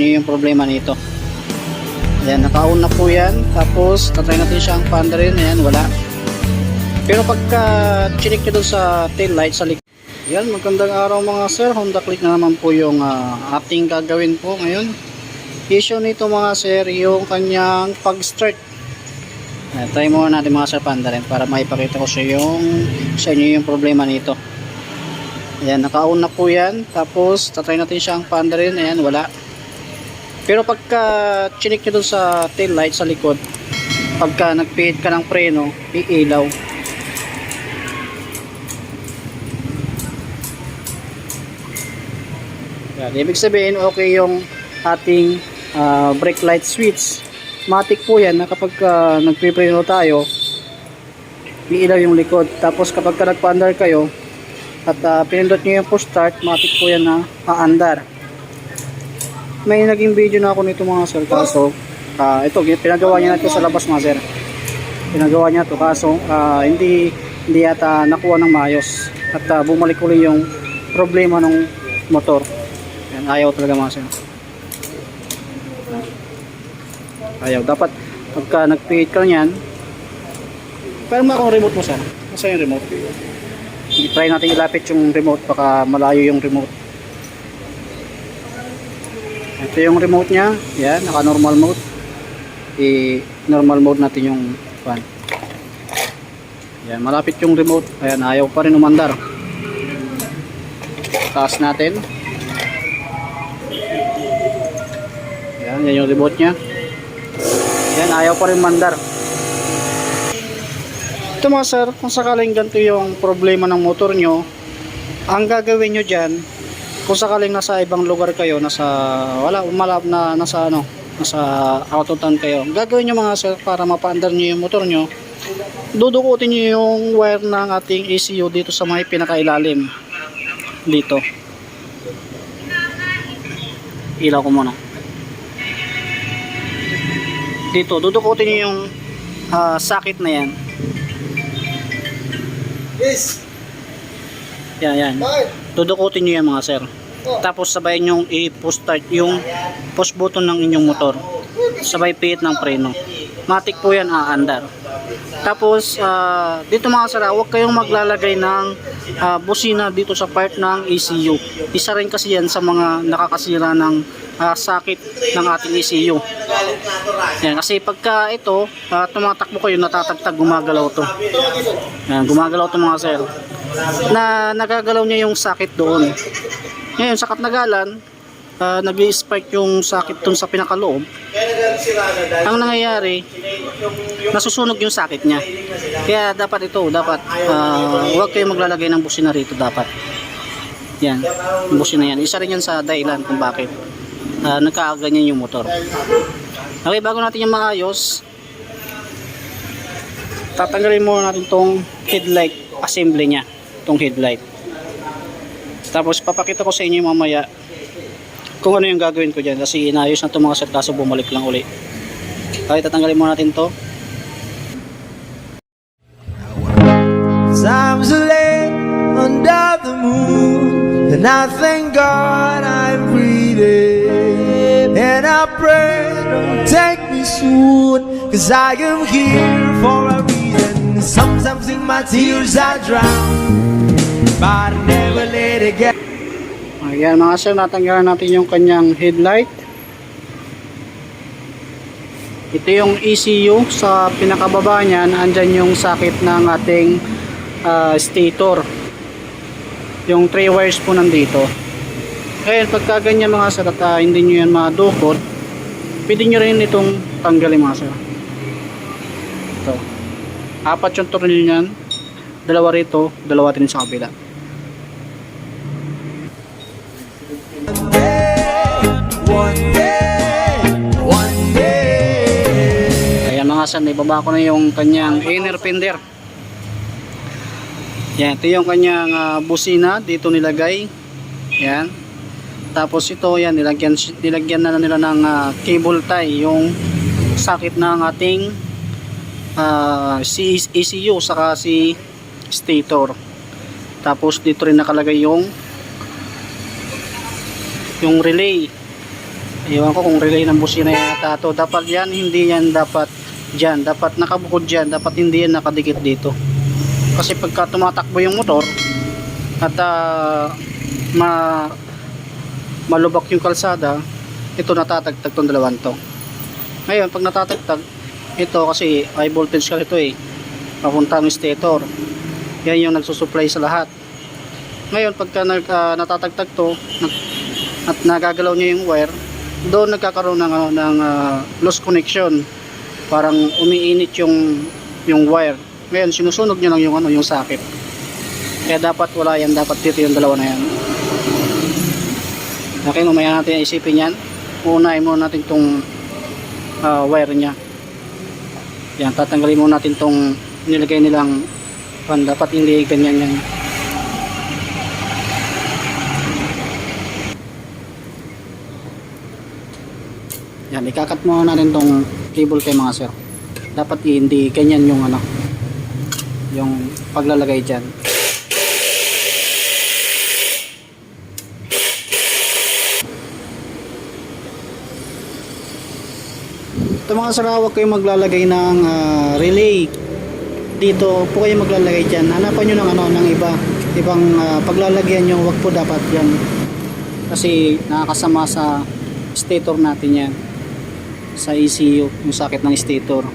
Yun yung problema nito. Ayan, naka-on na po yan. Tapos, tatry natin siyang panda rin. Ayan, wala. Pero pagka chinik nyo sa tail light sa likod. Ayan, magandang araw mga sir. Honda Click na naman po yung ah, ating gagawin po ngayon. Issue nito mga sir, yung kanyang pag-start. Ayan, try muna natin mga sir panda rin para maipakita ko sa yung sa inyo yung problema nito. Ayan, naka-on na po yan. Tapos, tatry natin siyang panda rin. Ayan, wala. Pero pagka chinik nyo dun sa tail light sa likod, pagka nagpihit ka ng preno, iilaw. Yan, ibig sabihin, okay yung ating ah, brake light switch. Matic po yan na kapag uh, nagpipreno tayo, iilaw yung likod. Tapos kapag ka nagpa-under kayo, at uh, pinindot nyo yung push start, matic po yan na aandar may naging video na ako nito mga sir. Kaso ah, ito pinagawa niya na ito sa labas mga sir. Pinagawa niya ito. Kaso ah, hindi hindi yata nakuha ng maayos. At ah, bumalik ulit yung problema ng motor. Yan, ayaw talaga mga sir. Ayaw. Dapat pagka nagpihit ka niyan pero akong remote mo sir. Nasa yung remote. Try natin ilapit yung remote. Baka malayo yung remote ito yung remote niya. Yan, naka normal mode. I normal mode natin yung fan. Yan, malapit yung remote. Ayan, ayaw pa rin umandar. Taas natin. Yan, yan yung remote niya. Yan, ayaw pa rin mandar. Ito mga sir, kung sakaling ganito yung problema ng motor nyo, ang gagawin nyo dyan, kung sakaling nasa ibang lugar kayo nasa wala umalap na nasa ano nasa out of town kayo gagawin nyo mga sir para mapaandar nyo yung motor nyo. Dudukutin nyo yung wire ng ating ECU dito sa may pinakailalim. Dito. Ilaw ko muna. Dito dudukutin nyo yung ah, sakit na yan. Yes. yan yan. Bakit? Dudukutin nyo yan mga sir. Tapos sabay nyong i-push start yung push button ng inyong motor. Sabay pihit ng preno. Matik po yan aandar tapos ah, dito mga sir ah, huwag kayong maglalagay ng ah, busina dito sa part ng ECU isa rin kasi yan sa mga nakakasira ng ah, sakit ng ating ECU yan, kasi pagka ito ah, tumatakbo kayo natatagtag gumagalaw to. Yan, gumagalaw to mga sir na nagagalaw niya yung sakit doon ngayon, sa katnagalan, uh, nag spike yung sakit dun sa pinakaloob. Ang nangyayari, nasusunog yung sakit niya. Kaya dapat ito, dapat uh, huwag kayong maglalagay ng busina rito dapat. Yan, busina yan. Isa rin yan sa dahilan kung bakit uh, nagkakaganyan yung motor. Okay, bago natin yung maayos, tatanggalin muna natin tong headlight assembly niya, tong headlight. Tapos papakita ko sa inyo mamaya kung ano yung gagawin ko dyan kasi inayos na ito mga sir kaso bumalik lang uli. Okay, tatanggalin muna natin to. Times late under the moon, and I thank God I'm breathing. And I pray, don't take me soon, cause I am here for a reason. Sometimes in my tears I drown, but never let it get. Ayan mga sir, natanggalan natin yung kanyang headlight. Ito yung ECU sa pinakababa niyan, andyan yung sakit ng ating ah, stator. Yung 3 wires po nandito. Ngayon, pagka ganyan mga sir at ah, hindi nyo yan madukot, pwede nyo rin itong tanggalin mga sir. Ito. Apat yung tornil niyan. Dalawa rito, dalawa din sa kabila. One day, one day. Ayan mga san, ibaba ko na yung kanyang inner fender. Yan, ito yung kanyang ah, busina dito nilagay. Yan. Tapos ito, yan, nilagyan, nilagyan na nila ng ah, cable tie, yung sakit ng ating ah, si ECU saka si stator. Tapos dito rin nakalagay yung yung relay Iwan ko kung relay ng busina yata to. Dapat yan, hindi yan dapat dyan. Dapat nakabukod dyan. Dapat hindi yan nakadikit dito. Kasi pagka tumatakbo yung motor at ah, ma malubak yung kalsada, ito natatagtag tong dalawang to. Ngayon, pag natatagtag, ito kasi high voltage ka ito eh. Papunta ang stator. Yan yung nagsusupply sa lahat. Ngayon, pagka ah, natatagtag to, at nagagalaw niya yung wire, doon nagkakaroon ng, ano, ng ah, loose connection. Parang umiinit yung, yung wire. Ngayon, sinusunog niya lang yung, ano, yung socket. Kaya dapat wala yan, dapat dito yung dalawa na yan. Okay, mamaya natin isipin yan. Unahin muna natin tong ah, wire niya. Yan, tatanggalin muna natin tong nilagay nilang pan. Dapat hindi ganyan yan. Yan, ikakat muna natin tong cable kay mga sir. Dapat hindi ganyan yung ano, yung paglalagay dyan. Ito mga sir, huwag kayong maglalagay ng ah, relay. Dito po kayo maglalagay dyan. Hanapan nyo ng, ano, ng iba. Ibang ah, paglalagyan nyo, wag po dapat yan. Kasi nakakasama sa stator natin yan. Sa ECU, yung sakit ng stator.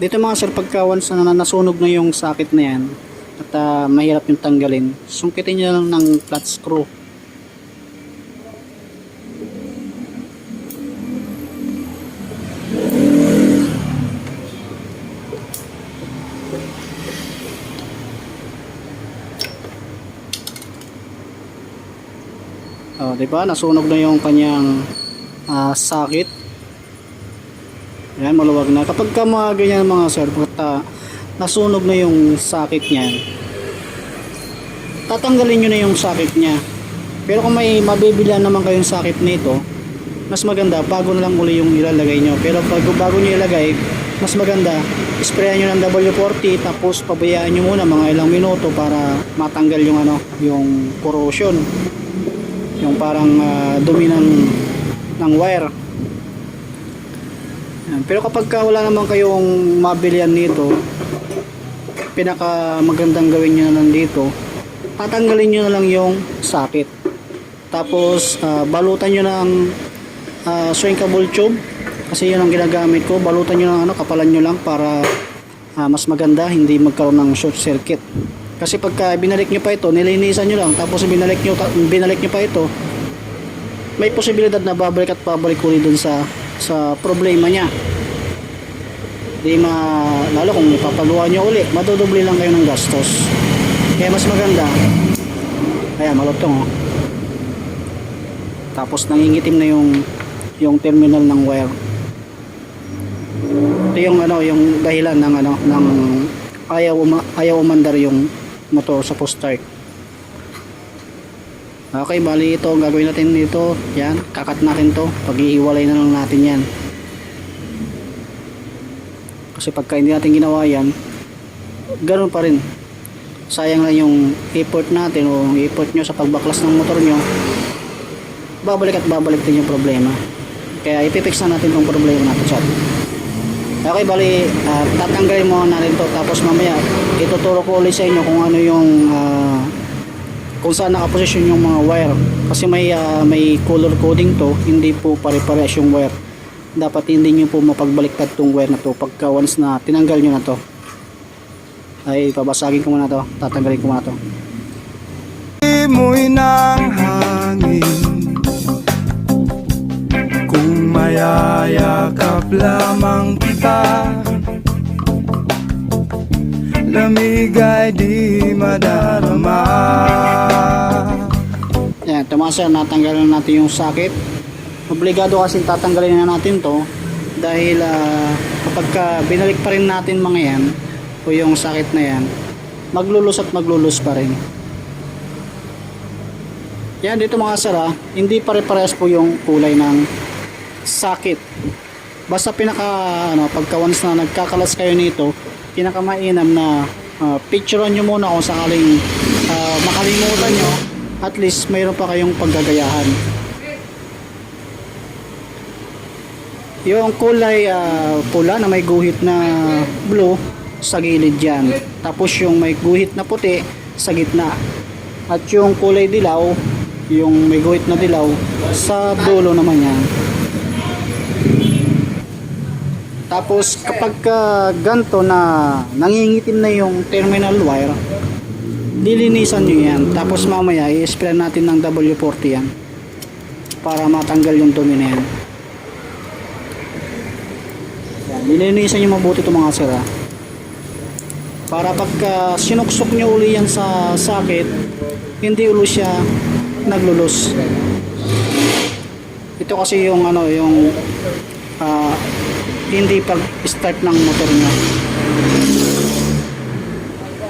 Dito mga sir, pagka once na nasunog na yung sakit na yan, at ah, mahirap yung tanggalin, sungkitin nyo lang ng flat screw. 'Di ba? Nasunog na yung kanyang ah, sakit. Yan, maluwag na. Kapag ka mga ganyan mga sir, pagka nasunog na yung sakit niyan, tatanggalin nyo na yung sakit niya. Pero kung may mabibilan naman kayong sakit nito, mas maganda, bago na lang uli yung ilalagay nyo. Pero pag bago nyo ilagay, mas maganda, sprayan nyo ng W40, tapos pabayaan nyo muna mga ilang minuto para matanggal yung ano, yung corrosion. Yung parang ah, dumi ng, ng wire. Yan. Pero kapag ka wala naman kayong mabilian nito, pinaka magandang gawin nyo na lang dito, tatanggalin nyo na lang yung sakit. Tapos, ah, balutan nyo ng uh, shrinkable tube. Kasi yun ang ginagamit ko. Balutan nyo ng ano, kapalan nyo lang para ah, mas maganda, hindi magkaroon ng short circuit. Kasi pagka binalik nyo pa ito, nilinisan nyo lang, tapos binalik nyo, binalik nyo pa ito, may posibilidad na babalik at pabalik ulit dun sa sa problema niya. Di ma lalo kung ipapaluan niyo uli, madodoble lang kayo ng gastos. Kaya mas maganda. Ayan, malutong oh. Tapos nangingitim na yung yung terminal ng wire. Ito yung ano, yung dahilan ng ano ng ayaw ayaw umandar yung motor sa post start. Okay, bali ito, gagawin natin dito, yan, kakat natin to, pag-iiwalay na lang natin yan. Kasi pagka hindi natin ginawa yan, ganun pa rin. Sayang lang yung effort natin o effort nyo sa pagbaklas ng motor nyo, babalik at babalik din yung problema. Kaya ipipix na natin tong problema natin chat. Okay, bali, ah, tatanggalin mo natin to tapos mamaya ituturo ko ulit sa inyo kung ano yung ah, kung saan nakaposisyon yung mga wire. Kasi may ah, may color coding to hindi po pare-parehas yung wire. Dapat hindi nyo po mapagbaliktad tong wire na to pagka once na tinanggal nyo na to. Ay pabasagin ko muna to tatanggalin ko muna to. Mo'y ng hangin mayayakap lamang kita. Lamig ay di madarama. Yan tumasa natanggalan natin yung sakit. Obligado kasi tatanggalin na natin to dahil ah, kapag ka binalik pa rin natin mga yan o yung sakit na yan maglulus at maglulus pa rin. Yan dito mga sara hindi pare-parehas po yung kulay ng sakit Basta pinaka ano, pagka once na nagkakalas kayo nito, pinakamainam na uh, picturean nyo muna kung sakaling ah, makalimutan nyo, at least mayroon pa kayong paggagayahan. Yung kulay ah, pula na may guhit na blue sa gilid yan. Tapos yung may guhit na puti sa gitna. At yung kulay dilaw, yung may guhit na dilaw sa dulo naman yan. Tapos kapag ka ganto na nangingitim na yung terminal wire, dilinisan nyo yan. Tapos mamaya i-spray natin ng W40 yan para matanggal yung dumi na yan. Yan, nilinisan nyo mabuti itong mga sira. Para pagka sinuksok nyo uli yan sa sakit, hindi ulo siya naglulus. Ito kasi yung ano, yung ah, hindi pag-start ng motor nyo.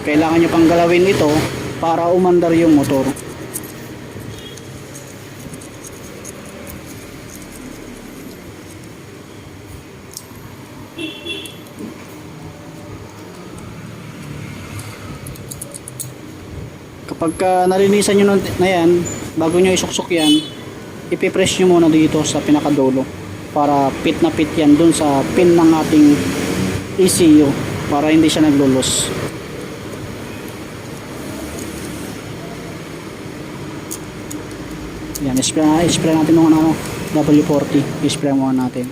Kailangan nyo pang galawin ito para umandar yung motor. Kapag ka nalinisan nyo na yan, bago nyo isuksok yan, ipipress nyo muna dito sa pinakadulo para pit na pit yan dun sa pin ng ating ECU para hindi siya naglulos. Yan, spray, spray natin ng ano, W40. I-spray muna natin.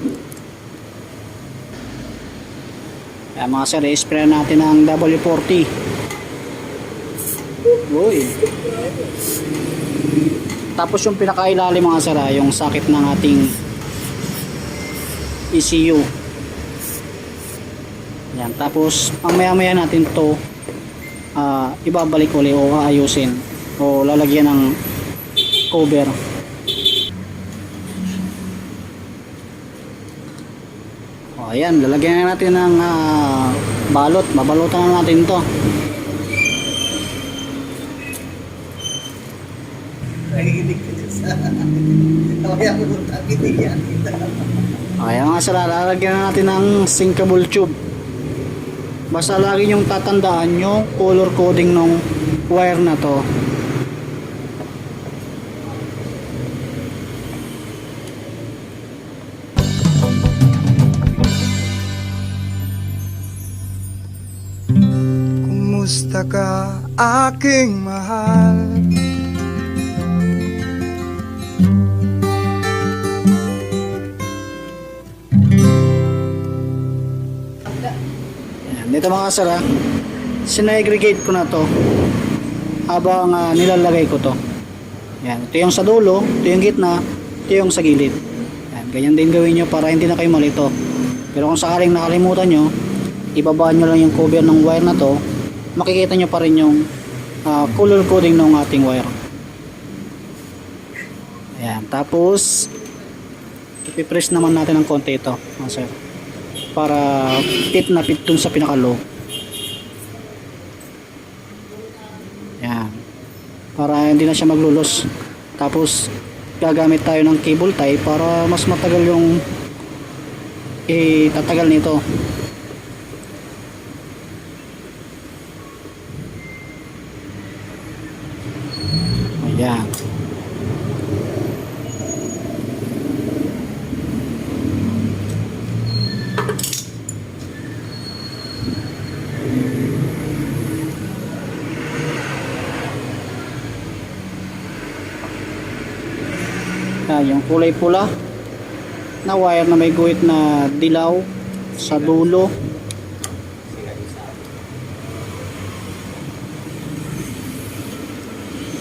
Yan mga sir, i-spray natin ng W40. Uy. Tapos yung pinakailalim mga sir, ah, yung sakit ng ating ECU. Yan, tapos mamaya maya natin to ah, ibabalik uli o aayusin o lalagyan ng cover. O ayan, lalagyan na natin ng ah, balot. Babalutan na natin to. Nakikinig. Kaya nga sila, lalagyan na natin ng sinkable tube. Basta lagi nyong tatandaan yung color coding ng wire na to. Kumusta ka aking mahal? Dito mga sir ha, ko na to habang ah, nilalagay ko to. Yan, ito yung sa dulo, ito yung gitna, ito yung sa gilid. Yan, ganyan din gawin nyo para hindi na kayo malito. Pero kung sakaling nakalimutan nyo, ibabaan nyo lang yung cover ng wire na to, makikita nyo pa rin yung ah, color coding ng ating wire. Ayan, tapos ipipress naman natin ng konti ito, mga sir para fit na fit dun sa pinaka low yan. Para hindi na siya maglulos. Tapos gagamit tayo ng cable tie para mas matagal yung itatagal nito ayan Yan, yung kulay pula na wire na may guhit na dilaw sa dulo.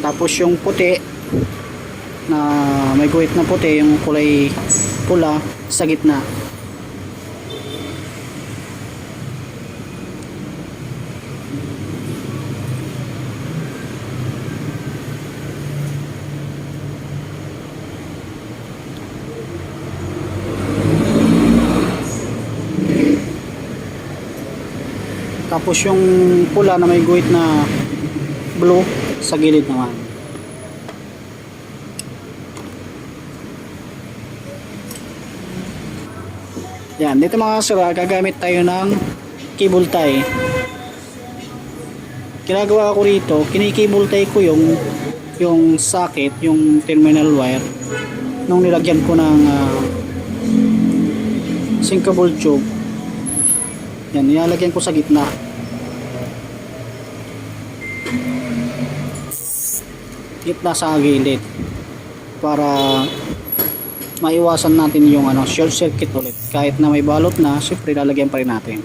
Tapos yung puti na may guhit na puti, yung kulay pula sa gitna. Tapos yung pula na may guhit na blue sa gilid naman. Yan, dito mga sir, ah, gagamit tayo ng cable tie. Ginagawa ko rito, kinikable tie ko yung yung socket, yung terminal wire nung nilagyan ko ng ah, sinkable tube. Yan, nilalagyan ko sa gitna. Gitna sa gilid para maiwasan natin yung ano, short circuit ulit. Kahit na may balot na, syempre lalagyan pa rin natin.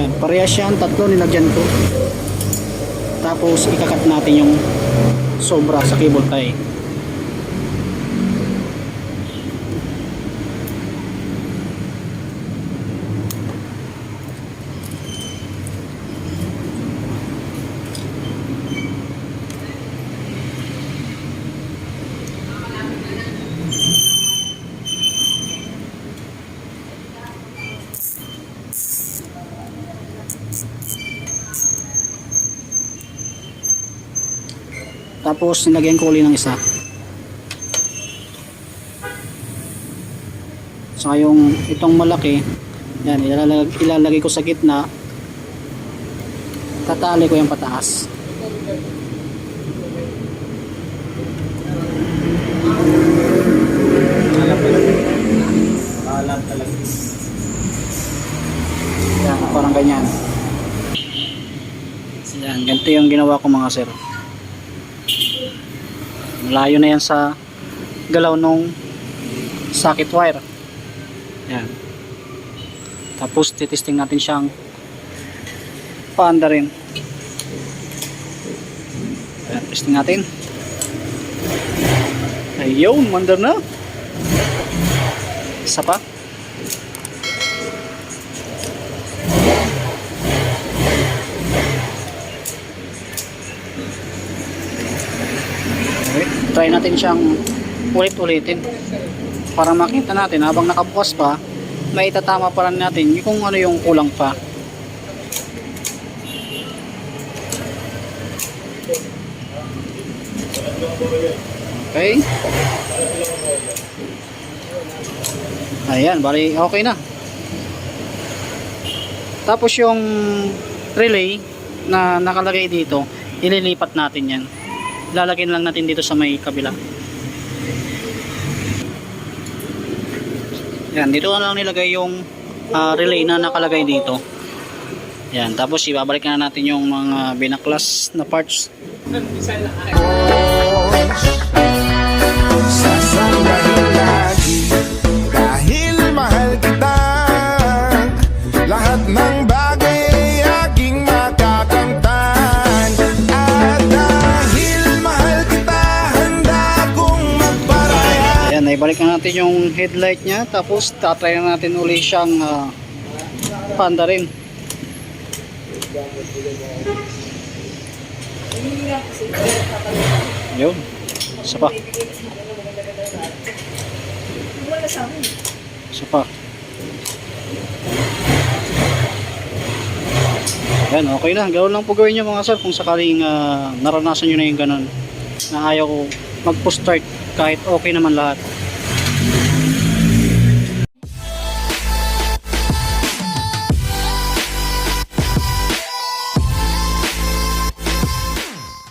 Yan, parehas yan, tatlo nilagyan ko. Tapos ikakat natin yung sobra sa cable tie. Tapos nilagyan ko uli ng isa. Saka yung itong malaki, yan, ilalagay, ilalagay ko sa gitna. Tatali ko yung pataas. Alam talaga. Yan, parang ganyan. Yan, ganito yung ginawa ko mga sir. Malayo na yan sa galaw nung socket wire. Yan. Tapos titesting natin siyang paanda rin. Yan, testing natin. Ayun, mandar na. Isa pa. Try natin siyang ulit-ulitin. Para makita natin habang nakabukas pa may itatama pa rin natin kung ano yung kulang pa. Okay. Ayan bali okay na. Tapos yung relay na nakalagay dito ililipat natin yan lalagyan lang natin dito sa may kabila. Yan dito na lang nilagay yung ah, relay na nakalagay dito. Yan tapos ibabalik na natin yung mga binaklas na parts na natin yung headlight niya. Tapos, tatry na natin uli siyang ah, panda rin. Yun. Isa pa. Yan, okay na. Gawin lang po gawin nyo mga sir kung sakaling ah, naranasan nyo na yung ganun. Na ayaw mag-push start kahit okay naman lahat.